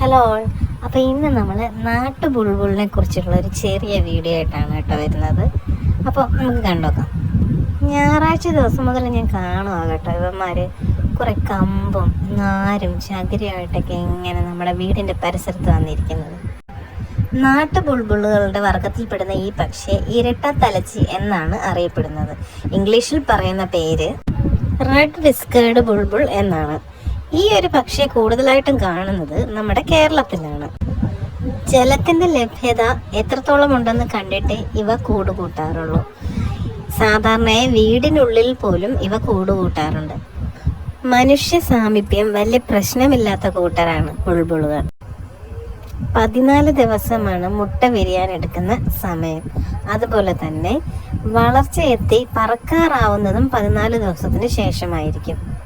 Hello അപ്പോൾ ഇന്ന് നമ്മൾ നാട്ടു ബുൾബുളിനെ കുറിച്ചുള്ള ഒരു ചെറിയ വീഡിയോ ആയിട്ടാണ് കേട്ടോ വരുന്നത്. അപ്പോൾ നമുക്ക് കണ്ടോക്കാം. ഞായറാഴ്ച ദിവസം മുതൽ ഞാൻ കാണുക കേട്ടോ ഇവന്മാർ കുറേ കമ്പും നാരും ചകിരിയായിട്ടൊക്കെ ഇങ്ങനെ നമ്മുടെ വീടിന്റെ പരിസരത്ത് വന്നിരിക്കുന്നത്. നാട്ടു ബുൾബുളുകളുടെ വർഗത്തിൽപ്പെടുന്ന ഈ പക്ഷിയെ ഇരട്ട തലച്ചി എന്നാണ് അറിയപ്പെടുന്നത്. ഇംഗ്ലീഷിൽ പറയുന്ന പേര് റെഡ് വിസ്കേർഡ് ബുൾബുൾ എന്നാണ്. ഈ ഒരു പക്ഷിയെ കൂടുതലായിട്ടും കാണുന്നത് നമ്മുടെ കേരളത്തിലാണ്. ജലത്തിന്റെ ലഭ്യത എത്രത്തോളം ഉണ്ടെന്ന് കണ്ടിട്ട് ഇവ കൂടുകൂട്ടാറുള്ളൂ. സാധാരണയായി വീടിനുള്ളിൽ പോലും ഇവ കൂടുകൂട്ടാറുണ്ട്. മനുഷ്യ സാമീപ്യം വലിയ പ്രശ്നമില്ലാത്ത കൂട്ടരാണ് ബുൾബുളുകൾ. പതിനാല് ദിവസമാണ് മുട്ട വിരിയാൻ എടുക്കുന്ന സമയം. അതുപോലെ തന്നെ വളർച്ച എത്തി പറക്കാറാവുന്നതും പതിനാല് ദിവസത്തിന് ശേഷമായിരിക്കും.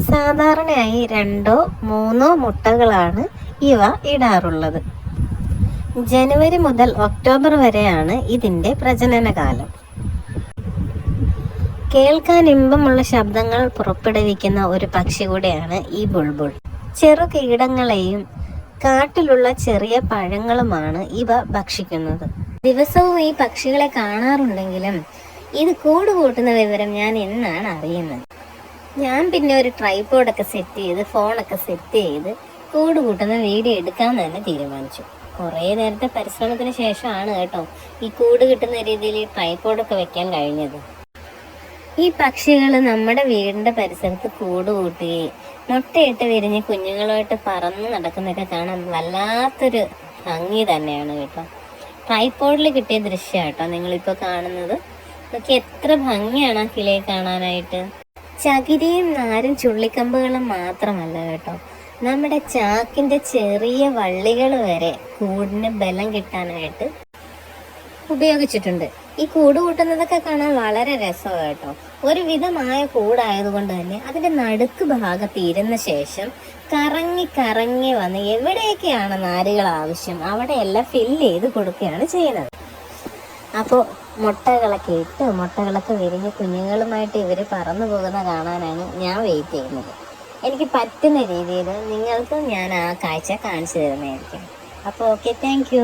സാധാരണയായി രണ്ടോ മൂന്നോ മുട്ടകളാണ് ഇവ ഇടാറുള്ളത്. ജനുവരി മുതൽ ഒക്ടോബർ വരെയാണ് ഇതിന്റെ പ്രജനനകാലം. കേൾക്കാൻ ഇമ്പമുള്ള ശബ്ദങ്ങൾ പുറപ്പെടുവിക്കുന്ന ഒരു പക്ഷി കൂടെയാണ് ഈ ബുൾബുൾ. ചെറു കീടങ്ങളെയും കാട്ടിലുള്ള ചെറിയ പഴങ്ങളുമാണ് ഇവ ഭക്ഷിക്കുന്നത്. ദിവസവും ഈ പക്ഷികളെ കാണാറുണ്ടെങ്കിലും ഇത് കൂടുകൂട്ടുന്ന വിവരം ഞാൻ എന്നാണ് അറിയുന്നത്? ഞാൻ പിന്നെ ഒരു ട്രൈപോഡൊക്കെ സെറ്റ് ചെയ്ത് ഫോണൊക്കെ സെറ്റ് ചെയ്ത് കൂട് കൂട്ടുന്ന വീഡിയോ എടുക്കാൻ തന്നെ തീരുമാനിച്ചു. കുറേ നേരത്തെ പരിശ്രമത്തിന് ശേഷമാണ് കേട്ടോ ഈ കൂട് കിട്ടുന്ന രീതിയിൽ ഈ ട്രൈപോഡൊക്കെ വെക്കാൻ കഴിഞ്ഞത്. ഈ പക്ഷികൾ നമ്മുടെ വീടിന്റെ പരിസരത്ത് കൂട് കൂട്ടുകയും മുട്ടയിട്ട് വിരിഞ്ഞ് കുഞ്ഞുങ്ങളുമായിട്ട് പറന്ന് നടക്കുന്നതൊക്കെ കാണാൻ വല്ലാത്തൊരു ഭംഗി തന്നെയാണ് കേട്ടോ. ട്രൈപോഡിൽ കിട്ടിയ ദൃശ്യം കേട്ടോ നിങ്ങളിപ്പോൾ കാണുന്നത്. നോക്കി എത്ര ഭംഗിയാണ് ആ കിളിയെ കാണാനായിട്ട്. ചകിരിയും നാരും ചുള്ളിക്കമ്പുകളും മാത്രമല്ല കേട്ടോ. നമ്മുടെ ചാക്കിന്റെ ചെറിയ വള്ളികൾ വരെ കൂടിന് ബലം കിട്ടാനായിട്ട് ഉപയോഗിച്ചിട്ടുണ്ട്. ഈ കൂട് കൂട്ടുന്നതൊക്കെ കാണാൻ വളരെ രസമാണ് കേട്ടോ. ഒരുവിധമായ കൂടായതുകൊണ്ട് തന്നെ അതിന്റെ നടുക്ക് ഭാഗത്ത് ഇരുന്ന ശേഷം കറങ്ങി കറങ്ങി വന്ന് എവിടെയൊക്കെയാണ് നാരുകൾ ആവശ്യം അവിടെയെല്ലാം ഫില്ല് ചെയ്ത് കൊടുക്കുകയാണ് ചെയ്യുന്നത്. അപ്പോൾ മുട്ടകളൊക്കെ ഇട്ട് മുട്ടകളൊക്കെ വിരിഞ്ഞ് കുഞ്ഞുങ്ങളുമായിട്ട് ഇവർ പറന്നു പോകുന്ന കാണാനാണ് ഞാൻ വെയിറ്റ് ചെയ്യുന്നത്. എനിക്ക് പറ്റുന്ന രീതിയിൽ നിങ്ങൾക്കും ഞാൻ ആ കാഴ്ച കാണിച്ചു തരുന്നതായിരിക്കും. അപ്പോൾ ഓക്കെ താങ്ക്